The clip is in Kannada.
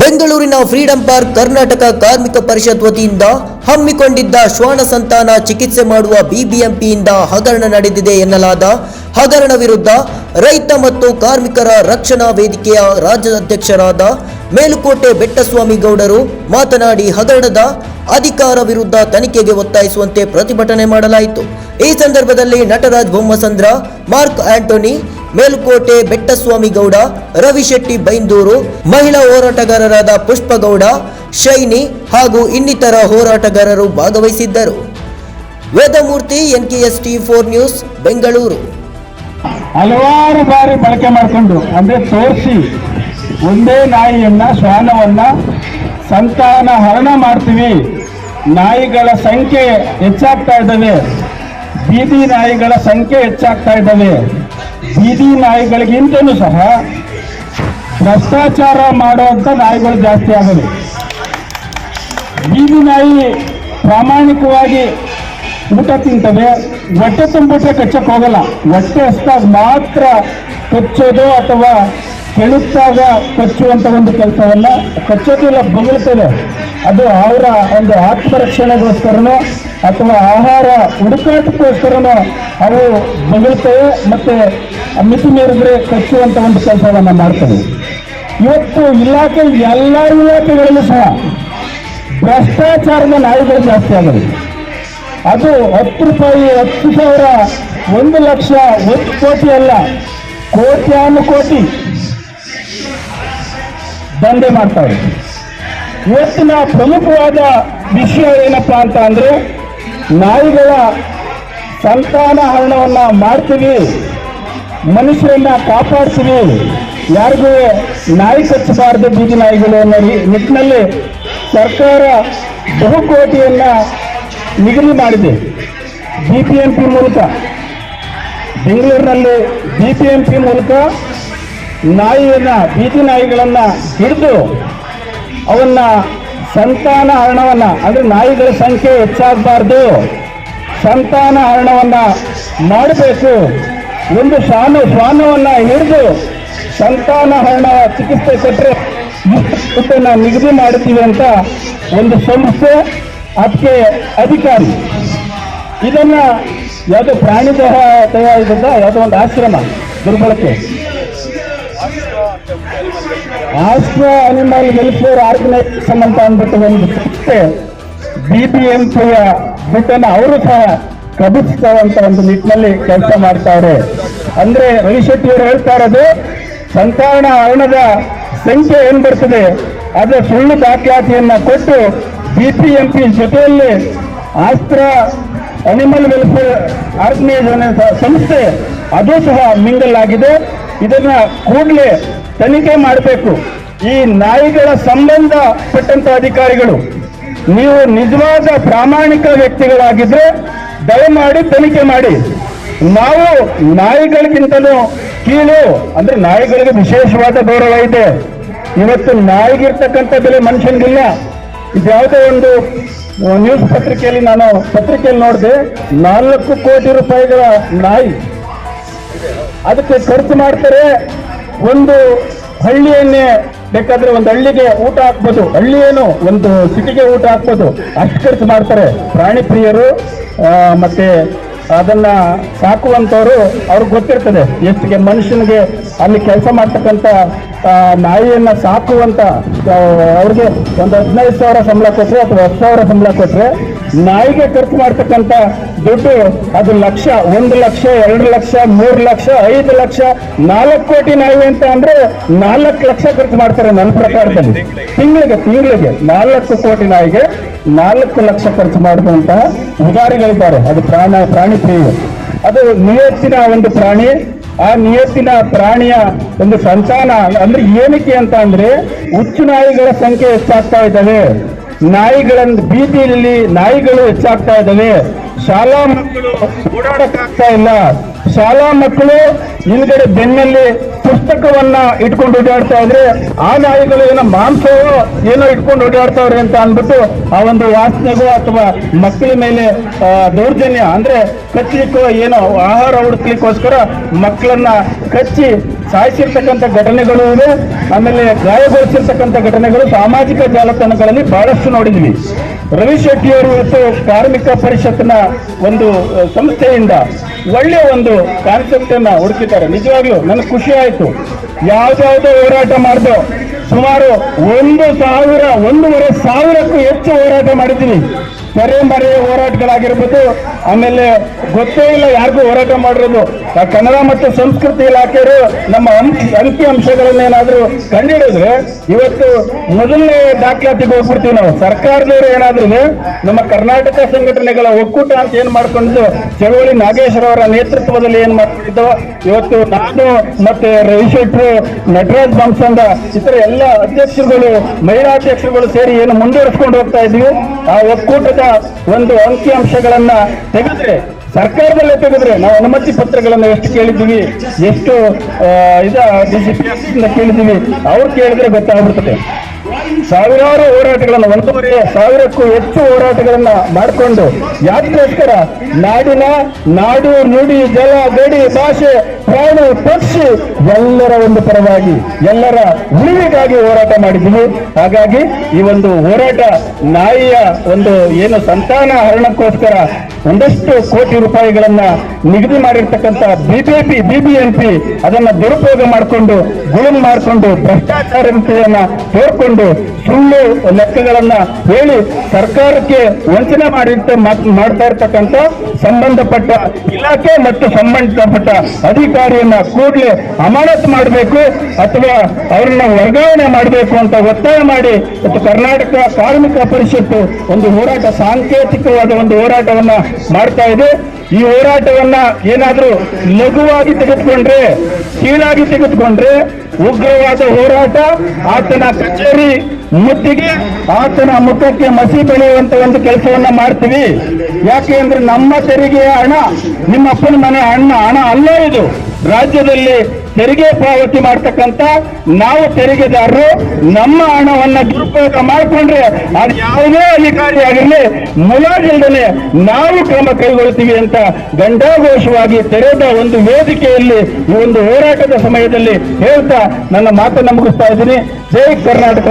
ಬೆಂಗಳೂರಿನ ಫ್ರೀಡಂ ಪಾರ್ಕ್ ಕರ್ನಾಟಕ ಕಾರ್ಮಿಕ ಪರಿಷತ್ ವತಿಯಿಂದ ಹಮ್ಮಿಕೊಂಡಿದ್ದ ಶ್ವಾನ ಸಂತಾನ ಚಿಕಿತ್ಸೆ ಮಾಡುವ ಬಿಬಿಎಂಪಿಯಿಂದ ಹಗರಣ ನಡೆದಿದೆ ಎನ್ನಲಾದ ಹಗರಣ ವಿರುದ್ಧ ರೈತ ಮತ್ತು ಕಾರ್ಮಿಕರ ರಕ್ಷಣಾ ವೇದಿಕೆಯ ರಾಜ್ಯಾಧ್ಯಕ್ಷರಾದ ಮೇಲುಕೋಟೆ ಬೆಟ್ಟಸ್ವಾಮಿ ಗೌಡರು ಮಾತನಾಡಿ ಹಗರಣದ ಅಧಿಕಾರ ವಿರುದ್ಧ ತನಿಖೆಗೆ ಒತ್ತಾಯಿಸುವಂತೆ ಪ್ರತಿಭಟನೆ ಮಾಡಲಾಯಿತು. ಈ ಸಂದರ್ಭದಲ್ಲಿ ನಟರಾಜ್ ಬೊಮ್ಮಸಂದ್ರ, ಮಾರ್ಕ್ ಆಂಟೋನಿ ಮೇಲುಕೋಟೆ ಬೆಟ್ಟಸ್ವಾಮಿ ಗೌಡ, ರವಿಶೆಟ್ಟಿ ಬೈಂದೂರು, ಮಹಿಳಾ ಹೋರಾಟಗಾರರಾದ ಪುಷ್ಪಗೌಡ, ಶೈನಿ ಹಾಗೂ ಇನ್ನಿತರ ಹೋರಾಟಗಾರರು ಭಾಗವಹಿಸಿದ್ದರು. Vedamurthy N K S T four news, Bengaluru. ಹಲವಾರು ಬಾರಿ ಬಳಕೆ ಮಾಡಿಕೊಂಡು, ಅಂದ್ರೆ ತೋರಿಸಿ, ಒಂದೇ ನಾಯಿಯನ್ನ, ಶ್ವಾನವನ್ನ ಸಂತಾನ ಹರಣ ಮಾಡ್ತೀವಿ. ನಾಯಿಗಳ ಸಂಖ್ಯೆ ಹೆಚ್ಚಾಗ್ತಾ ಇದ್ದಾವೆ. ಬೀದಿ ನಾಯಿಗಳ ಸಂಖ್ಯೆ ಹೆಚ್ಚಾಗ್ತಾ ಇದ್ದಾವೆ. ಬೀದಿ ನಾಯಿಗಳಿಗಿಂತಲೂ ಸಹ ಭ್ರಷ್ಟಾಚಾರ ಮಾಡುವಂತ ನಾಯಿಗಳು ಜಾಸ್ತಿ ಆಗವೆ ಬೀದಿ ನಾಯಿ ಪ್ರಾಮಾಣಿಕವಾಗಿ ಊಟ ತಿಂತವೆ ಹೊಟ್ಟೆ ತುಂಬಿಟ್ರೆ ಕಚ್ಚಕ್ಕೆ ಹೋಗಲ್ಲ. ಹೊಟ್ಟೆ ಹಸ್ದಾಗ ಮಾತ್ರ ಕಚ್ಚೋದು ಅಥವಾ ಕೆಳುತ್ತಾಗ ಕಚ್ಚುವಂತ ಒಂದು ಕೆಲಸವನ್ನ ಕಚ್ಚೋದಿಲ್ಲ ಬಗಳ್ತದೆ ಅದು ಅವರ ಒಂದು ಆತ್ಮರಕ್ಷಣೆಗೋಸ್ಕರನೋ ಅಥವಾ ಆಹಾರ ಹುಡುಕಾಟಕ್ಕೋಸ್ಕರನೋ ಅವು ಬಗಳುತ್ತವೆ ಮತ್ತೆ ಮಿತಿ ಮೀರಿದ್ರೆ ಕಚ್ಚುವಂತ ಒಂದು ಕೆಲಸವನ್ನ ಮಾಡ್ತವೆ. ಇವತ್ತು ಇಲಾಖೆ ಎಲ್ಲ ಇಲಾಖೆಗಳಲ್ಲೂ ಸಹ ಭ್ರಷ್ಟಾಚಾರದ ನಾಯಿಗಳು ಜಾಸ್ತಿ ಆಗಿದೆ. ಅದು ಹತ್ತು ರೂಪಾಯಿ, ಹತ್ತು ಸಾವಿರ, ಒಂದು ಲಕ್ಷ, ಒಂದು ಕೋಟಿ ಅಲ್ಲ, ಕೋಟ್ಯಾನುಕೋಟಿ ದಂಧೆ ಮಾಡ್ತಾರೆ. ಇವತ್ತಿನ ಪ್ರಮುಖವಾದ ವಿಷಯ ಏನಪ್ಪಾ ಅಂತ ಅಂದ್ರೆ, ನಾಯಿಗಳ ಸಂತಾನ ಹರಣವನ್ನ ಮಾಡ್ತೀವಿ, ಮನುಷ್ಯರನ್ನ ಕಾಪಾಡ್ತೀವಿ. ಯಾರಿಗೂ ನಾಯಿ ಕಚ್ಚಬಾರದು ಬೀದಿ ನಾಯಿಗಳು ಅನ್ನೋ ನಿಟ್ಟಿನಲ್ಲಿ ಸರ್ಕಾರ ಬಹುಕೋಟಿಯನ್ನ ನಿಗದಿ ಮಾಡಿದೆ. ಬಿ ಪಿ ಎಂ ಪಿ ಮೂಲಕ. ಬೆಂಗಳೂರಿನಲ್ಲಿ ಬಿ ಪಿ ಎಂ ಪಿ ಮೂಲಕ ನಾಯಿಯನ್ನ, ಬೀದಿ ನಾಯಿಗಳನ್ನ ಹಿಡಿದು ಅವನ್ನ ಸಂತಾನ ಹರಣವನ್ನ, ಅಂದ್ರೆ ನಾಯಿಗಳ ಸಂಖ್ಯೆ ಹೆಚ್ಚಾಗಬಾರ್ದು. ಸಂತಾನ ಹರಣವನ್ನ ಮಾಡಬೇಕು. ಒಂದು ಶಾನು ಶ್ವಾನವನ್ನ ಹಿಡಿದು ಸಂತಾನ ಹರಣ ಚಿಕಿತ್ಸೆ ಕೊಟ್ಟರೆ ದುಡ್ಡನ್ನ ನಿಗದಿ ಮಾಡುತ್ತೀವಿ ಅಂತ ಒಂದು ಸಂಸ್ಥೆ, ಅದಕ್ಕೆ ಅಧಿಕಾರಿ. ಇದನ್ನ ಯಾವುದೋ ಪ್ರಾಣಿ ದೇಹ ತಯಾರಿಸಿದ ಯಾವುದೋ ಒಂದು ಆಶ್ರಮ, ದುರ್ಬಳಕೆ. ಆಸ್ಟ್ರಾ ಅನಿಮಲ್ ವೆಲ್ಫೇರ್ ಆರ್ಗನೈಸೇಷನ್ ಅಂತ ಅಂದ್ಬಿಟ್ಟು ಒಂದು ಸಂಸ್ಥೆ ಬಿಬಿಎಂಪಿಯ ದುಡ್ಡನ್ನು ಅವರು ಸಹ ಕಬಿಸ್ತಾವಂತ ಒಂದು ನಿಟ್ಟಿನಲ್ಲಿ ಕೆಲಸ ಮಾಡ್ತಾರೆ ಅಂದ್ರೆ ರವಿಶೆಟ್ಟಿ ಅವರು ಹೇಳ್ತಾ ಇರೋದು ಸಂತಾನ ಹರಣದ ಸಂಖ್ಯೆ ಏನ್ ಬರ್ತದೆ, ಅದರ ಸುಳ್ಳು ದಾಖಲಾತಿಯನ್ನ ಕೊಟ್ಟು ಬಿಪಿಎಂಪಿ ಜೊತೆಯಲ್ಲಿ ಆಸ್ತ್ರ ಅನಿಮಲ್ ವೆಲ್ಫೇರ್ ಆರ್ಗನೈಸೇಷನ್ ಸಂಸ್ಥೆ, ಅದು ಸಹ ಮಿಂಗಲ್ ಆಗಿದೆ. ಇದನ್ನ ಕೂಡಲೇ ತನಿಖೆ ಮಾಡಬೇಕು. ಈ ನಾಯಿಗಳ ಸಂಬಂಧ ಪಟ್ಟಂತ ಅಧಿಕಾರಿಗಳು, ನೀವು ನಿಜವಾದ ಪ್ರಾಮಾಣಿಕ ವ್ಯಕ್ತಿಗಳಾಗಿದ್ರೆ ದಯಮಾಡಿ ತನಿಖೆ ಮಾಡಿ. ನಾವು ನಾಯಿಗಳಿಗಿಂತಲೂ ಕೀಳು, ಅಂದ್ರೆ ನಾಯಿಗಳಿಗೆ ವಿಶೇಷವಾದ ಗೌರವ ಇದೆ. ಇವತ್ತು ನಾಯಿಗಿರ್ತಕ್ಕಂಥ ಬೆಲೆ ಮನುಷ್ಯನಿಗಿಲ್ಲ. ಇದ್ಯಾವುದೋ ಒಂದು ನ್ಯೂಸ್ ಪತ್ರಿಕೆಯಲ್ಲಿ ನಾನು ಪತ್ರಿಕೆಯಲ್ಲಿ ನೋಡಿದೆ, ನಾಲ್ಕು ಕೋಟಿ ರೂಪಾಯಿಗಳ ನಾಯಿ. ಅದಕ್ಕೆ ಖರ್ಚು ಮಾಡ್ತಾರೆ ಒಂದು ಹಳ್ಳಿಯನ್ನೇ ಬೇಕಾದ್ರೆ ಒಂದು ಹಳ್ಳಿಗೆ ಊಟ ಹಾಕ್ಬೋದು. ಹಳ್ಳಿ ಏನು ಒಂದು ಸಿಟಿಗೆ ಊಟ ಹಾಕ್ಬೋದು. ಅಷ್ಟು ಖರ್ಚು ಮಾಡ್ತಾರೆ. ಪ್ರಾಣಿ ಪ್ರಿಯರು ಮತ್ತೆ ಅದನ್ನ ಸಾಕುವಂಥವ್ರು ಅವ್ರಿಗೆ ಗೊತ್ತಿರ್ತದೆ. ಎಷ್ಟಿಗೆ ಮನುಷ್ಯನಿಗೆ ಅಲ್ಲಿ ಕೆಲಸ ಮಾಡ್ತಕ್ಕಂಥ ನಾಯಿಯನ್ನ ಸಾಕುವಂತ ಅವ್ರಿಗೆ ಒಂದು ಹದಿನೈದು ಸಾವಿರ ಸಂಬಳ ಕೊಟ್ಟರೆ ಅಥವಾ ಹತ್ತು ಸಾವಿರ ಸಂಬಳ ಕೊಟ್ಟರೆ ನಾಯಿಗೆ ಖರ್ಚು ಮಾಡ್ತಕ್ಕಂಥ ದುಡ್ಡು ಅದು ಲಕ್ಷ, ಒಂದು ಲಕ್ಷ, ಎರಡು ಲಕ್ಷ, ಮೂರು ಲಕ್ಷ, ಐದು ಲಕ್ಷ, ನಾಲ್ಕು ಕೋಟಿ ನಾಯಿ ಅಂತ ಅಂದ್ರೆ ನಾಲ್ಕು ಲಕ್ಷ ಖರ್ಚು ಮಾಡ್ತಾರೆ ನನ್ನ ಪ್ರಕಾರದಲ್ಲಿ. ತಿಂಗಳಿಗೆ ತಿಂಗಳಿಗೆ ನಾಲ್ಕು ಕೋಟಿ ನಾಯಿಗೆ ನಾಲ್ಕು ಲಕ್ಷ ಖರ್ಚು ಮಾಡಿದಂತಹ ಉದಾರಿಗಳಿದ್ದಾರೆ. ಅದು ಪ್ರಾಣ, ಪ್ರಾಣಿ ಪ್ರಿಯ ಅದು ನಿಯತ್ತಿನ ಒಂದು ಪ್ರಾಣಿ ಆ ನಿಯತ್ತಿನ ಪ್ರಾಣಿಯ ಒಂದು ಸಂತಾನ, ಅಂದ್ರೆ ಏನಕ್ಕೆ ಅಂತ ಅಂದ್ರೆ ಹುಚ್ಚು ನಾಯಿಗಳ ಸಂಖ್ಯೆ ಹೆಚ್ಚಾಗ್ತಾ ಇದ್ದಾವೆ. ನಾಯಿಗಳನ್ನು ಬೀದಿಯಲ್ಲಿ ನಾಯಿಗಳು ಹೆಚ್ಚಾಗ್ತಾ ಇದ್ದಾವೆ. ಶಾಲಾ ಮಕ್ಕಳು ಓಡಾಡಕ್ಕಾಗ್ತಾ ಇಲ್ಲ. ಶಾಲಾ ಮಕ್ಕಳು ಹಿಂದ್ಗಡೆ ಬೆನ್ನಲ್ಲಿ ಪುಸ್ತಕವನ್ನ ಇಟ್ಕೊಂಡು ಓಡಾಡ್ತಾ ಇದ್ರೆ ಆ ನಾಯಿಗಳು ಏನೋ ಮಾಂಸವೋ ಏನೋ ಇಟ್ಕೊಂಡು ಓಡಾಡ್ತಾವ್ರೆ ಅಂತ ಅಂದ್ಬಿಟ್ಟು ಆ ಒಂದು ವಾಸನೆಗೋ ಅಥವಾ ಮಕ್ಕಳ ಮೇಲೆ ದೌರ್ಜನ್ಯ ಅಂದ್ರೆ ಕಚ್ಚಲಿಕ್ಕೋ ಏನೋ ಆಹಾರ ಹುಡುಕ್ಲಿಕ್ಕೋಸ್ಕರ ಮಕ್ಕಳನ್ನ ಕಚ್ಚಿ ಸಾಯಿಸಿರ್ತಕ್ಕಂಥ ಘಟನೆಗಳು ಇದೆ ಆಮೇಲೆ ಗಾಯಗೊಳಿಸಿರ್ತಕ್ಕಂಥ ಘಟನೆಗಳು ಸಾಮಾಜಿಕ ಜಾಲತಾಣಗಳಲ್ಲಿ ಬಹಳಷ್ಟು ನೋಡಿದ್ವಿ. ರವಿ ಶೆಟ್ಟಿಯವರು ಇವತ್ತು ಕಾರ್ಮಿಕ ಪರಿಷತ್ನ ಒಂದು ಸಂಸ್ಥೆಯಿಂದ ಒಳ್ಳೆಯ ಒಂದು ಕಾನ್ಸೆಪ್ಟ್ ಅನ್ನ ಹುಡುಕಿದ್ದಾರೆ. ನಿಜವಾಗ್ಲೂ ನನಗೆ ಖುಷಿ ಆಯ್ತು. ಯಾವ್ದಾವುದೋ ಹೋರಾಟ ಮಾಡಿದೋ ಸುಮಾರು ಒಂದು ಸಾವಿರ, ಒಂದೂವರೆ ಸಾವಿರಕ್ಕೂ ಹೆಚ್ಚು ಹೋರಾಟ ಮಾಡಿದ್ದೀನಿ. ಮರೆ ಮರೆ ಹೋರಾಟಗಳಾಗಿರ್ಬೋದು, ಆಮೇಲೆ ಗೊತ್ತೇ ಇಲ್ಲ ಯಾರಿಗೂ ಹೋರಾಟ ಮಾಡಿರೋದು. ಕನ್ನಡ ಮತ್ತು ಸಂಸ್ಕೃತಿ ಇಲಾಖೆಯವರು ನಮ್ಮ ಅಂಕಿ ಅಂಶಗಳನ್ನೇನಾದ್ರೂ ಕಂಡುಹಿಡಿದ್ರೆ ಇವತ್ತು ಮೊದಲನೇ ದಾಖಲಾತಿಗೆ ಹೋಗ್ಬಿಡ್ತೀವಿ ನಾವು. ಸರ್ಕಾರದವರು ಏನಾದ್ರೂ ನಮ್ಮ ಕರ್ನಾಟಕ ಸಂಘಟನೆಗಳ ಒಕ್ಕೂಟ ಅಂತ ಏನ್ ಮಾಡ್ಕೊಂಡು ಚಳವಳಿ ನಾಗೇಶ್ವರ ಅವರ ನೇತೃತ್ವದಲ್ಲಿ ಏನ್ ಮಾಡ್ತಿದ್ದೋ ಇವತ್ತು ನಾನು ಮತ್ತೆ ರವಿ ಶೆಟ್ರು ನಟರಾಜ್ ಬಂಸಂದ ಇತರ ಎಲ್ಲ ಅಧ್ಯಕ್ಷರುಗಳು, ಮಹಿಳಾ ಅಧ್ಯಕ್ಷರುಗಳು ಸೇರಿ ಏನು ಮುಂದುವರಿಸ್ಕೊಂಡು ಹೋಗ್ತಾ ಇದೀವಿ ಆ ಒಕ್ಕೂಟದ ಒಂದು ಅಂಕಿ ಅಂಶಗಳನ್ನ ತೆಗೆದ್ರೆ ಸರ್ಕಾರದಲ್ಲೇ ತೆಗೆದ್ರೆ ನಾವು ಅನುಮತಿ ಪತ್ರಗಳನ್ನು ಎಷ್ಟು ಕೇಳಿದ್ದೀವಿ ಎಷ್ಟು ಇದ ಡಿಸಿಪಿ ಕೇಳಿದ್ದೀವಿ ಅವ್ರು ಕೇಳಿದ್ರೆ ಗೊತ್ತಾಗ್ಬಿಡ್ತದೆ. ಸಾವಿರಾರು ಹೋರಾಟಗಳನ್ನು, ಒಂದೂವರೆ ಸಾವಿರಕ್ಕೂ ಹೆಚ್ಚು ಹೋರಾಟಗಳನ್ನ ಮಾಡಿಕೊಂಡು ಯಾತ್ರೆಗೋಸ್ಕರ ನಾಡಿನ ನಾಡು, ನುಡಿ, ಜಲ, ಗಡಿ, ಭಾಷೆ, ಪ್ರಾಣಿ, ಪಕ್ಷಿ ಎಲ್ಲರ ಒಂದು ಪರವಾಗಿ ಎಲ್ಲರ ಉಳಿವಿಗಾಗಿ ಹೋರಾಟ ಮಾಡಿದ್ದೀವಿ. ಹಾಗಾಗಿ ಈ ಒಂದು ಹೋರಾಟ ನಾಯಿಯ ಒಂದು ಏನು ಸಂತಾನ ಹರಣಕ್ಕೋಸ್ಕರ ಒಂದಷ್ಟು ಕೋಟಿ ರೂಪಾಯಿಗಳನ್ನ ನಿಗದಿ ಮಾಡಿರ್ತಕ್ಕಂಥ ಬಿಜೆಪಿ ಬಿಬಿಎಂಪಿ ಅದನ್ನ ದುರುಪಯೋಗ ಮಾಡಿಕೊಂಡು ಗುಳುಂ ಮಾಡಿಕೊಂಡು ಭ್ರಷ್ಟಾಚಾರತೆಯನ್ನ ತೋರ್ಕೊಂಡು ಸುಳ್ಳು ಲೆಕ್ಕಗಳನ್ನ ಹೇಳಿ ಸರ್ಕಾರಕ್ಕೆ ವಂಚನೆ ಮಾತ್- ಮಾಡ್ತಾ ಇರ್ತಕ್ಕಂಥ ಸಂಬಂಧಪಟ್ಟ ಇಲಾಖೆ ಮತ್ತು ಸಂಬಂಧಪಟ್ಟ ಅಧಿಕಾರಿಯನ್ನ ಕೂಡಲೇ ಅಮಾನತ್ ಮಾಡಬೇಕು ಅಥವಾ ಅವರನ್ನ ವರ್ಗಾವಣೆ ಮಾಡಬೇಕು ಅಂತ ಒತ್ತಾಯ ಮಾಡಿ ಮತ್ತು ಕರ್ನಾಟಕ ಕಾರ್ಮಿಕ ಪರಿಷತ್ತು ಒಂದು ಹೋರಾಟ, ಸಾಂಕೇತಿಕವಾದ ಒಂದು ಹೋರಾಟವನ್ನ ಮಾಡ್ತಾ ಇದೆ. ಈ ಹೋರಾಟವನ್ನ ಏನಾದರೂ ಲಘುವಾಗಿ ತೆಗೆದುಕೊಂಡ್ರೆ, ಕೀಳಾಗಿ ತೆಗೆದುಕೊಂಡ್ರೆ ಉಗ್ರವಾದ ಹೋರಾಟ, ಆತನ ಕಚೇರಿ ಮುತ್ತಿಗೆ, ಆತನ ಮುಖಕ್ಕೆ ಮಸಿ ಬೆಳೆಯುವಂತ ಒಂದು ಕೆಲಸವನ್ನ ಮಾಡ್ತೀವಿ. ಯಾಕೆ ಅಂದ್ರೆ ನಮ್ಮ ತೆರಿಗೆಯ ಹಣ, ನಿಮ್ಮ ಅಪ್ಪನ ಮನೆ ಹಣ ಹಣ ಅಲ್ಲ ಇದು. ರಾಜ್ಯದಲ್ಲಿ ತೆರಿಗೆ ಪಾವತಿ ಮಾಡ್ತಕ್ಕಂತ ನಾವು ತೆರಿಗೆದಾರರು ನಮ್ಮ ಹಣವನ್ನ ದುರುಪಯೋಗ ಮಾಡಿಕೊಂಡ್ರೆ ಅದು ಯಾವುದೇ ಅಧಿಕಾರಿ ಆಗಿರಲಿ ನಾವು ಕ್ರಮ ಕೈಗೊಳ್ತೀವಿ ಅಂತ ಗಂಡಾಘೋಷವಾಗಿ ತೆರೆದ ಒಂದು ವೇದಿಕೆಯಲ್ಲಿ ಈ ಒಂದು ಹೋರಾಟದ ಸಮಯದಲ್ಲಿ ಹೇಳ್ತಾ ನನ್ನ ಮಾತನ್ನು ಮುಗಿಸ್ತಾ ಇದ್ದೀನಿ. ಜೈ ಕರ್ನಾಟಕ